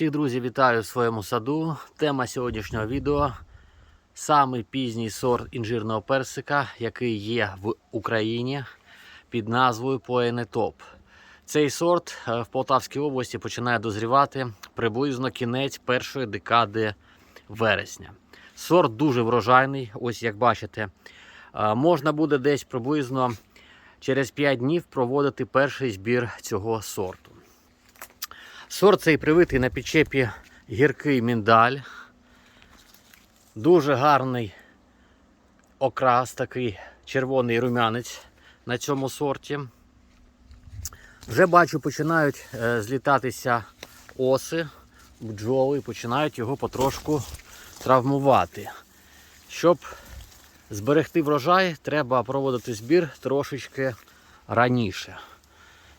Всіх друзі вітаю в своєму саду. Тема сьогоднішнього відео самий пізній сорт інжирного персика, який є в Україні під назвою Поене Топ. Цей сорт е, в Полтавській області починає дозрівати приблизно кінець першої декади вересня. Сорт дуже врожайний, ось як бачите. Е, Можна буде десь приблизно через 5 днів проводити перший збір цього сорту. Сорт цей привитий на підчепі гіркий міндаль. Дуже гарний окрас, такий червоний рум'янець на цьому сорті. Вже бачу, починають е, злітатися оси, бджоли, і починають його потрошку травмувати. Щоб зберегти врожай, треба проводити збір трошечки раніше,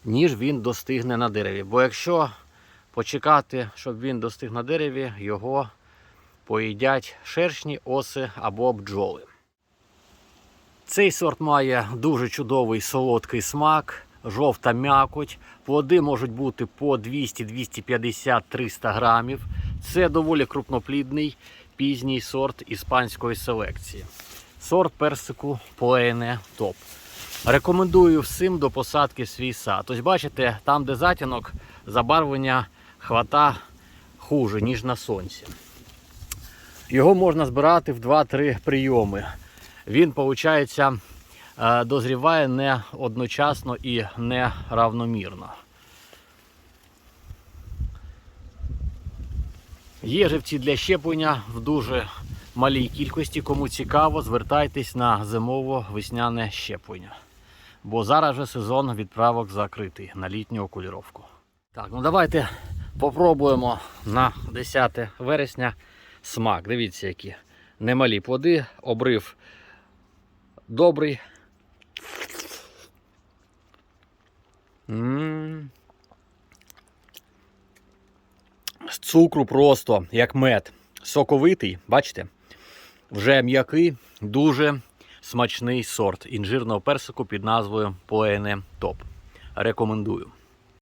ніж він достигне на дереві. Бо якщо почекати, щоб він достиг на дереві, його поїдять шершні, оси або бджоли. Цей сорт має дуже чудовий солодкий смак, жовта м'якоть. Плоди можуть бути по 200, 250, 300 грамів. Це доволі крупноплідний пізній сорт іспанської селекції. Сорт персику Поене Топ. Рекомендую всім до посадки свій сад. Ось бачите, там, де затінок, забарвлення хвата хуже, ніж на сонці. Його можна збирати в 2-3 прийоми. Він, виходить, дозріває не одночасно і не равномірно. Є живці для щеплення в дуже малій кількості. Кому цікаво, звертайтесь на зимово-весняне щеплення. Бо зараз вже сезон відправок закритий на літню окуліровку. Так, ну давайте попробуємо на 10 вересня смак. Дивіться, які немалі плоди, обрив добрий. М. З цукру просто як мед. Соковитий, бачите? Вже м'який, дуже смачний сорт інжирного персику під назвою Поене Топ. Рекомендую.